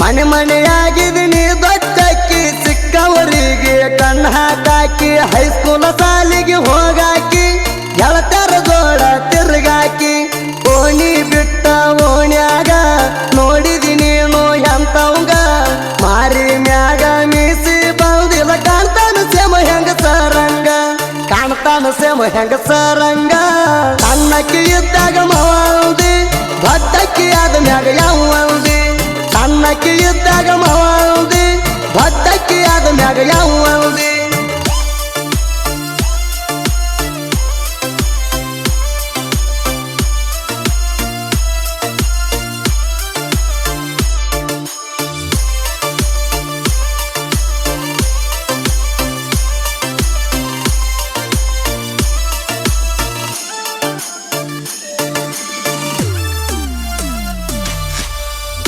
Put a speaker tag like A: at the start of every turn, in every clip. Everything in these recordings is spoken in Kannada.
A: ಮನೆ ಮನೆಯಾಗಿದ್ದೀನಿ ದೊಡ್ಡಕ್ಕಿ ಸಿಕ್ಕವರಿಗೆ ಕಣ್ಣ ಹಾಕಾಕಿ ಹೈಸ್ಕೂಲ ಸಾಲಿಗೆ ಹೋಗಾಕಿ ಗೆಳತರ ದೋಡ ತಿರುಗಾಕಿ, ಓಣಿ ಬಿಟ್ಟ ಓಣ್ಯಾಗ ನೋಡಿದೀನಿ ನೋ ಎಂತವಂಗ? ಮಾರಿ ಮ್ಯಾಗ ಮೀಸಿ ಬಂದಿಲ್ಲ ಕಾಣ್ತಾನ ಸೇಮ ಹೆಂಗ ಸರಂಗ ಕಾಣ್ತಾನ ಸೇಮ ಹೆಂಗ ಸರಂಗ ಸಣ್ಣಕ್ಕಿ ಸಣ್ಣಕ್ಕಿ ಇದ್ದಾಗ ದೊಡ್ಡಕ್ಕಿ ಆದ ಮ್ಯಾಗ ಯಾವಲ್ದಿ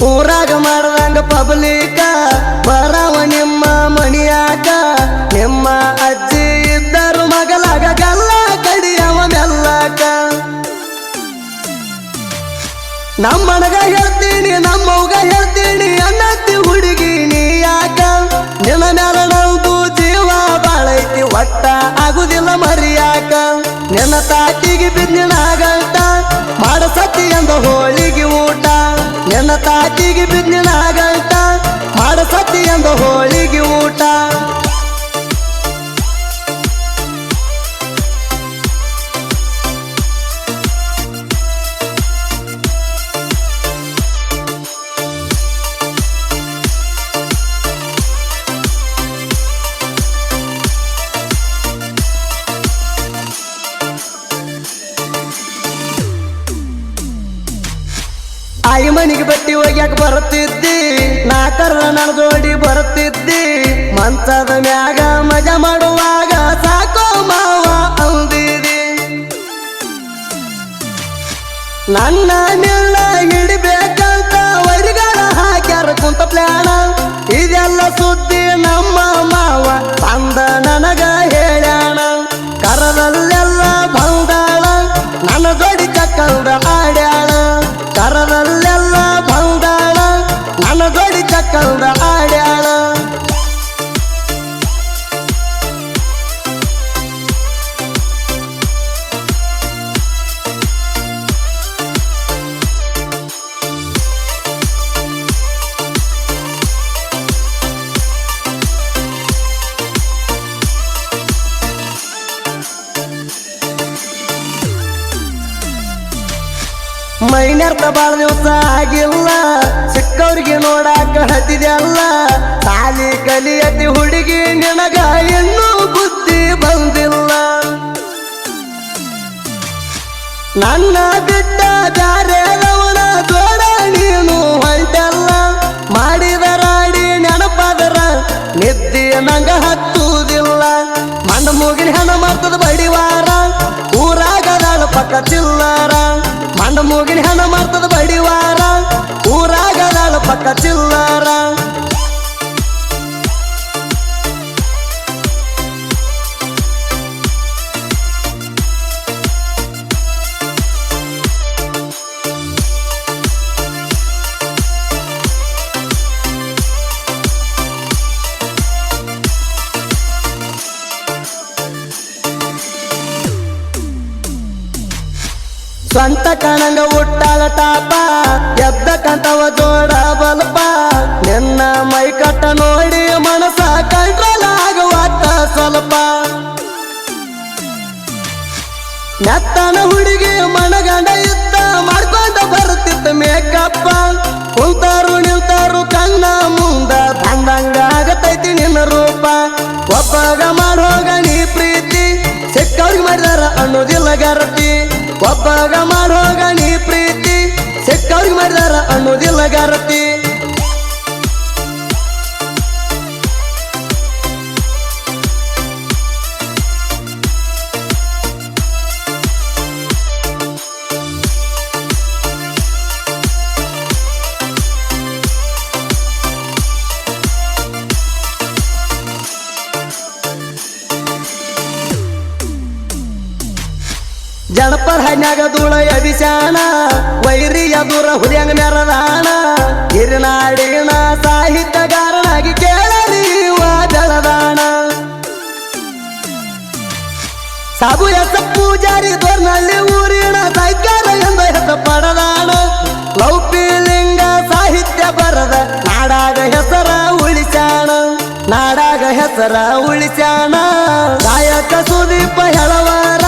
A: ಊರಾಗ ಮಾಡ್ದಂಗ ಪಬ್ಲಿಕ ಬರವ ನಿಮ್ಮ ಮಣಿಯಾಕ ನಿಮ್ಮ ಅಜ್ಜಿ ಇದ್ದರು ಮಗಲಾಗ ಗಲ್ಲ ಕಡಿಯವ ಮೆಲ್ಲಕ ನಮ್ಮನಗ ಹೇಳ್ತೀನಿ, ನಮ್ಮವ್ಗ ಹೇಳ್ತೀನಿ, ಅನ್ನತ್ತಿ ಹುಡುಗಿ ನೀ ಯಾಕ? ನಿನ್ನ ಮ್ಯಾಲ ನಮ್ದು ಜೀವ ಬಾಳೈತಿ, ಒಟ್ಟ ಆಗುದಿಲ್ಲ ಮರಿಯಾಕ. ನಿನ್ನ ತಾಟಿಗೆ ತಾಟಿಗೆ ಬಿದ್ದಿನಾಗಂಟ ಮಾಡ ಸತಿ ಎಂದ ಹೋಳಿಗೆ ಆಯಿ ಮನಿಗೆ ಬಟ್ಟಿ ಒಗ್ಯಾಕ ಬರುತ್ತಿದ್ದಿ, ನಾಕರ ನನ್ನ ಜೋಡಿ ಬರುತ್ತಿದ್ದಿ, ಮಂಚದ ಮ್ಯಾಗ ಮಜಾ ಮಾಡುವಾಗ ಸಾಕೋ ಮಾವ ಅಂದಿದಿ. ನನ್ನ ನಿಲ್ಲ ಹಿಡಿಬೇಕಂತ ವರಿಗಳ ಹಾಕ್ಯಾರ ಕುಂತ ಪ್ಲಾನ ಇದೆಲ್ಲ ಸುದ್ದಿ ನಮ್ಮ ಮೈನರ್ತ ಬಾಳ ದಿವಸ ಆಗಿಲ್ಲ. ಚಿಕ್ಕವ್ರಿಗೆ ನೋಡಾಕ ಹತ್ತಿದೆಲ್ಲ ಸಾಲಿ ಕಲಿಯತಿ ಹುಡುಗಿ ನಿನಗ ಇನ್ನೂ ಬುದ್ಧಿ ಬಂದಿಲ್ಲ. ನನ್ನ ಬಿಟ್ಟ ಬ್ಯಾರೆದವನ ಜೋಡ ನೀನು ಹೊಂಟಲ್ಲ. ಮಾಡಿದ ರಾಡಿ ನೆನಪಾದರ, ನಿದ್ದೆ ನಂಗ ಹತ್ತುವುದಿಲ್ಲ. ಮಂಡ ಮೂಗಿನ ಹೆಣ ಮಾಡ್ತದ ಬಡಿವಾರ ಊರಾಗದಾಳ ಪಕ್ಕ ಚಿಲ್ಲರ. ಮಂಡ ಮೂಗಿನ ಹೆಣ ಮಾಡ್ತದ ಬಡಿವಾರ. ಊರಾಗ ಪಕ್ಕ ಚಿಲ್ಲರ. ಸ್ವಂತ ಕಣಂಗ ಹುಟ್ಟಾಲ ತಾಪ ಎದ್ದ ಕಂತವ ಜೋಡ ಬಲ್ಪ. ನಿನ್ನ ಮೈ ಕಟ್ಟ ನೋಡಿ ಮನಸ ಕಂಟ್ರೋಲ್ ಆಗುವತ್ತ ಸ್ವಲ್ಪ. ನೆತ್ತನ ಹುಡುಗಿ ಮನಗಂಡ ಇದ್ದ, ಮಾಡ್ಕೊಂಡ ಬರುತ್ತಿದ್ದ ಮೇಕಪ್ಪ. ಕುಂತಾರು ನಿಂತಾರು ಕಣ್ಣ ಮುಂದ ತಂದಂಗ ಆಗತೈತಿ ನಿನ್ನ ರೂಪ. ಒಬ್ಬಾಗ ಮಾಡೋಗ ನೀ ಪ್ರೀತಿ, ಸಿಕ್ಕವ್ರಿಗೆ ಮಾಡಿದಾರ ಅನ್ನೋದಿಲ್ಲ ಗರತಿ ಒಬ್ಬಗ ಮಾಡೋಗ ನೀ ಪ್ರೀತಿ ಸಿಕ್ಕವ್ರಿಗೆ ಮಾಡಿದಾರ ಅನ್ನೋದಿಲ್ಲ ಗರತಿ ಪರ ಹಣ್ಣಾಗ ದೂಳ ಅಭಿಶಾನ ವೈರಿಯ ದೂರ ಹುಲಿಯಂಗ ನೆರದಾಣ ಹಿರಿನಾಡಿನ ಸಾಹಿತ್ಯಗಾರನಾಗಿ ಕೇಳಲಿ ಜಲದಾಣ ಸಾಬು ಎಸ ಪೂಜಾರಿ ದೊರ್ನಲ್ಲಿ ಊರಿನ ಸೈಕಾರ ಎಂದ ಹೆಸ ಪಡದಾಣ ಲೌಪಿಲಿಂಗ ಸಾಹಿತ್ಯ ಬರದ ನಾಡಾಗ ಹೆಸರ ಉಳಿಸ್ಯಾಣ ನಾಡಾಗ ಹೆಸರ ಉಳಿಸ್ಯಾಣ ಗಾಯಕ ಸುದೀಪ ಹೆಳವಾರ